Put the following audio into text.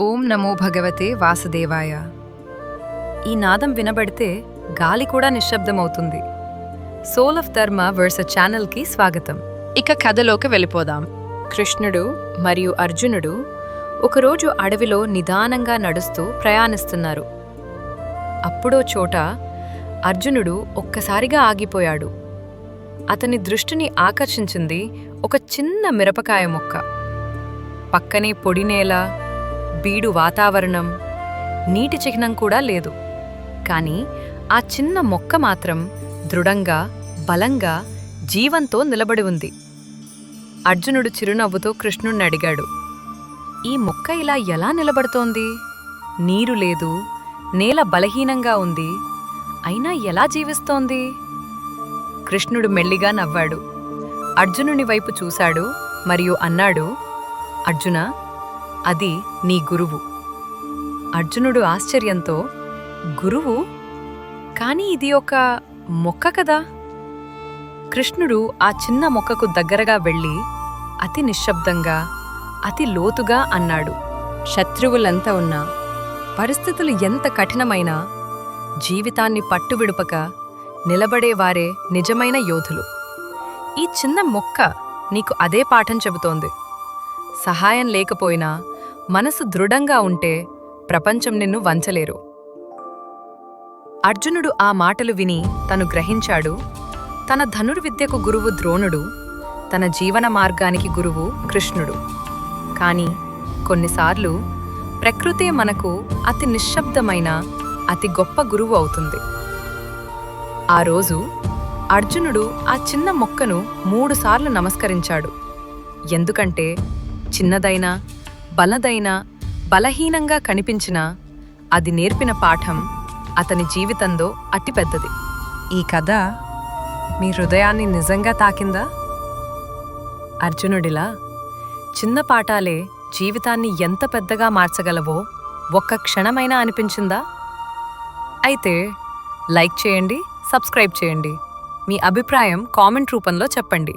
ఓం నమో భగవతే వాసుదేవాయ. ఈ నాదం వినబడితే గాలి కూడా నిశ్శబ్దమవుతుంది. సోల్ ఆఫ్ ధర్మ వర్స ఛానల్కి స్వాగతం. ఇక కథలోకి వెళ్ళిపోదాం. కృష్ణుడు మరియు అర్జునుడు ఒకరోజు అడవిలో నిదానంగా నడుస్తూ ప్రయాణిస్తున్నారు. అప్పుడో చోట అర్జునుడు ఒక్కసారిగా ఆగిపోయాడు. అతని దృష్టిని ఆకర్షించింది ఒక చిన్న మిరపకాయ మొక్క. పక్కనే పొడి నేల బీడు వాతావరణం నీటి చిహ్నం కూడా లేదు. కానీ ఆ చిన్న మొక్క మాత్రం దృఢంగా బలంగా జీవంతో నిలబడి ఉంది. అర్జునుడు చిరునవ్వుతో కృష్ణుణ్ణి అడిగాడు ఈ మొక్క ఇలా ఎలా నిలబడుతోంది? నీరు లేదు నేల బలహీనంగా ఉంది అయినా ఎలా జీవిస్తోంది? కృష్ణుడు మెల్లిగా నవ్వాడు. అర్జునుని వైపు చూశాడు మరియు అన్నాడు అర్జున అది నీ గురువు. అర్జునుడు ఆశ్చర్యంతో గురువు? కానీ ఇది ఒక మొక్క కదా? కృష్ణుడు ఆ చిన్న మొక్కకు దగ్గరగా వెళ్ళి అతి నిశ్శబ్దంగా అతి లోతుగా అన్నాడు శత్రువులంతా ఉన్నా పరిస్థితులు ఎంత కఠినమైనా జీవితాన్ని పట్టువిడుపక నిలబడేవారే నిజమైన యోధులు. ఈ చిన్న మొక్క నీకు అదే పాఠం చెబుతోంది. సహాయం లేకపోయినా మనసు దృఢంగా ఉంటే ప్రపంచం నిన్ను వంచలేరు. అర్జునుడు ఆ మాటలు విని తను గ్రహించాడు తన ధనుర్విద్యకు గురువు ద్రోణుడు తన జీవన మార్గానికి గురువు కృష్ణుడు. కాని కొన్నిసార్లు ప్రకృతే మనకు అతి నిశ్శబ్దమైన అతి గొప్ప గురువు అవుతుంది. ఆ రోజు అర్జునుడు ఆ చిన్న మొక్కను మూడుసార్లు నమస్కరించాడు. ఎందుకంటే చిన్నదైనా బలదైనా బలహీనంగా కనిపించినా అది నేర్పిన పాఠం అతని జీవితంలో అతిపెద్దది. ఈ కథ మీ హృదయాన్ని నిజంగా తాకిందా? అర్జునుడిలా చిన్న పాఠాలే జీవితాన్ని ఎంత పెద్దగా మార్చగలవో ఒక్క క్షణమైనా అనిపించిందా? అయితే లైక్ చేయండి సబ్స్క్రైబ్ చేయండి. మీ అభిప్రాయం కామెంట్ రూపంలో చెప్పండి.